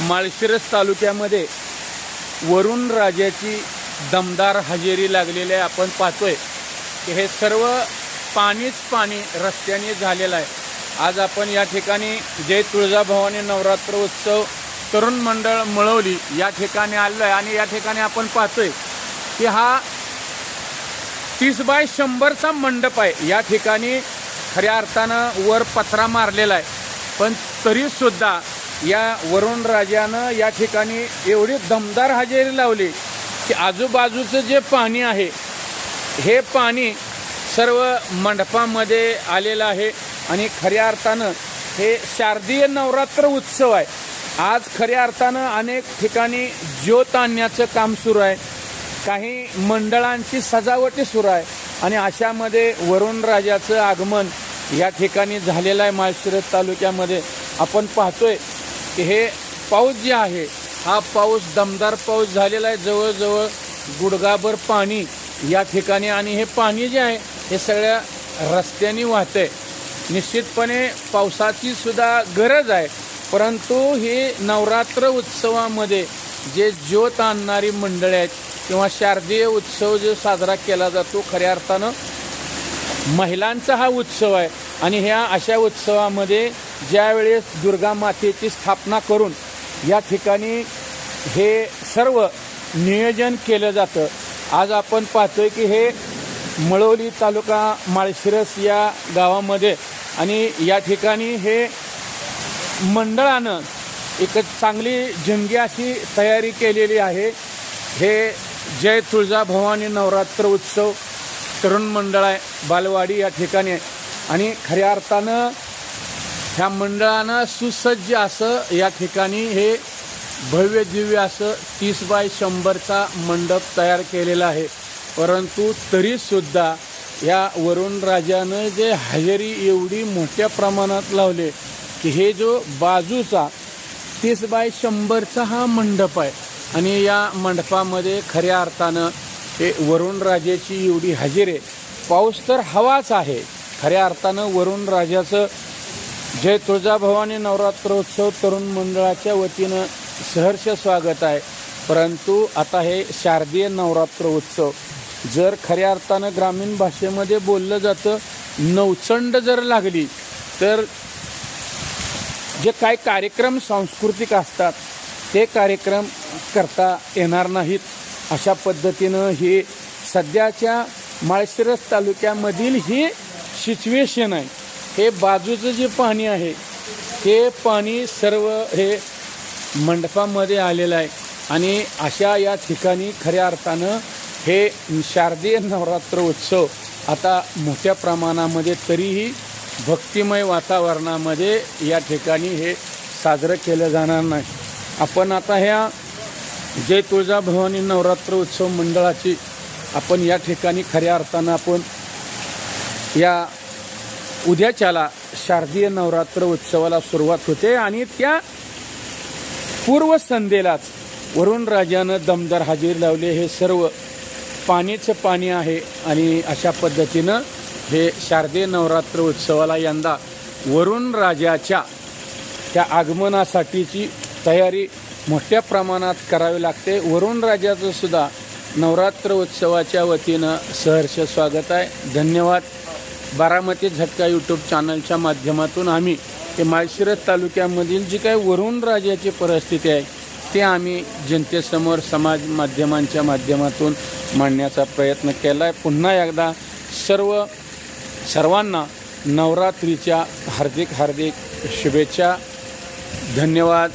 माळशिरस तालुक्यामध्ये वरुण राजाची दमदार हजेरी लागलेली आहे. आपण पाहतोय की हे सर्व पाणीच पाणी रस्त्याने झालेलं आहे. आज आपण या ठिकाणी जय तुळजाभवानी नवरात्र उत्सव तरुण मंडळ मळवली या ठिकाणी आलं आहे आणि या ठिकाणी आपण पाहतोय की हा तीस बाय शंभरचा मंडप आहे. या ठिकाणी खऱ्या अर्थानं वर पत्रा मारलेला आहे. पण तरीसुद्धा या वरुण राजानं या ठिकाणी एवढी दमदार हजेरी लावली की आजूबाजूचं जे पाणी आहे हे पाणी सर्व मंडपामध्ये आलेलं आहे आणि खऱ्या अर्थानं हे शारदीय नवरात्र उत्सव आहे. आज खऱ्या अर्थानं अनेक ठिकाणी ज्योत आणण्याचं काम सुरू आहे. काही मंडळांची सजावटी सुरू आहे आणि अशामध्ये वरुण राजाचं आगमन या ठिकाणी झालेलं आहे. माळशिरस तालुक्यामध्ये आपण पाहतोय की हे पाऊस जे आहे हा पाऊस दमदार पाऊस झालेला आहे. जवळजवळ गुडगाभर पाणी या ठिकाणी आणि हे पाणी जे आहे हे सगळ्या रस्त्याने वाहते निश्चितपणे पावसाची सुद्धा गरज आहे परंतु हे नवरात्र उत्सवामध्ये जे ज्योत आणणारी मंडळी आहेत किंवा शारदीय उत्सव जो साजरा केला जातो खऱ्या अर्थानं महिलांचा हा उत्सव आहे. आणि ह्या अशा उत्सवामध्ये ज्यावेळेस दुर्गा मातेची स्थापना करून या ठिकाणी हे सर्व नियोजन केलं जातं आज आपण पाहतोय की हे मळवली तालुका माळशिरस या गावामध्ये आणि या ठिकाणी हे मंडळानं एक चांगली जंगी अशी तयारी केलेली आहे. हे जय तुळजाभवानी नवरात्र उत्सव तरुण मंडळ आहे बालवाडी या ठिकाणी आणि खऱ्या अर्थानं ह्या मंडळानं सुसज्ज असं या ठिकाणी हे भव्य दिव्य असं तीस बाय शंभरचा मंडप तयार केलेला आहे. परंतु तरीसुद्धा या वरुण राजानं जे हजेरी एवढी मोठ्या प्रमाणात लावले की हे जो बाजूचा तीस बाय शंभरचा हा मंडप आहे आणि या मंडपामध्ये खऱ्या अर्थानं हे वरुण राजाची एवढी हजेरी पाऊस तर हवाच आहे. खऱ्या अर्थानं वरुण राजाचं जय तुळजाभवानी नवरात्रोत्सव तरुण मंडळाच्या वतीनं सहर्ष स्वागत आहे. परंतु आता हे शारदीय नवरात्र उत्सव. जर खऱ्या अर्थानं ग्रामीण भाषेमध्ये बोललं जातं नवचंड जर लागली तर जे काही कार्यक्रम सांस्कृतिक असतात ते कार्यक्रम करता येणार नाहीत. अशा पद्धतीनं ही सध्याच्या माळशिरस तालुक्यामधील ही सिच्युएशन आहे. हे बाजूचं जे पाणी आहे ते पाणी सर्व हे मंडपामध्ये आलेलं आहे. आणि अशा या ठिकाणी खऱ्या अर्थानं हे शारदीय नवरात्र उत्सव आता मोठ्या प्रमाणामध्ये तरीही भक्तिमय वातावरणामध्ये या ठिकाणी हे साजरं केलं जाणार नाही. आपण आता ह्या जय तुळजाभवानी नवरात्र उत्सव मंडळाची आपण या ठिकाणी खऱ्या अर्थानं आपण या उद्याच्याला शारदीय नवरात्र उत्सवाला सुरुवात होते आणि त्या पूर्वसंध्येलाच वरुण राजानं दमदार हजेरी लावले. हे सर्व पाणीचं पाणी आहे आणि अशा पद्धतीनं हे शारदीय नवरात्र उत्सवाला यंदा वरुण राजाच्या त्या आगमनासाठीची तयारी मोठ्या प्रमाणात करावी लागते. वरुण राजाचं सुद्धा नवरात्र उत्सवाच्या वतीनं सहर्ष स्वागत आहे. धन्यवाद. बारामती झटका यूट्यूब चॅनलच्या माध्यमातून आम्ही ते माळशिरस तालुक्यामधील जी काही वरुण राजाची परिस्थिती आहे ते आम्ही जनतेसमोर समाज माध्यमांच्या माध्यमातून मांडण्याचा प्रयत्न केला आहे पुन्हा एकदा सर्व सर्वांना नवरात्रीच्या हार्दिक हार्दिक शुभेच्छा. धन्यवाद.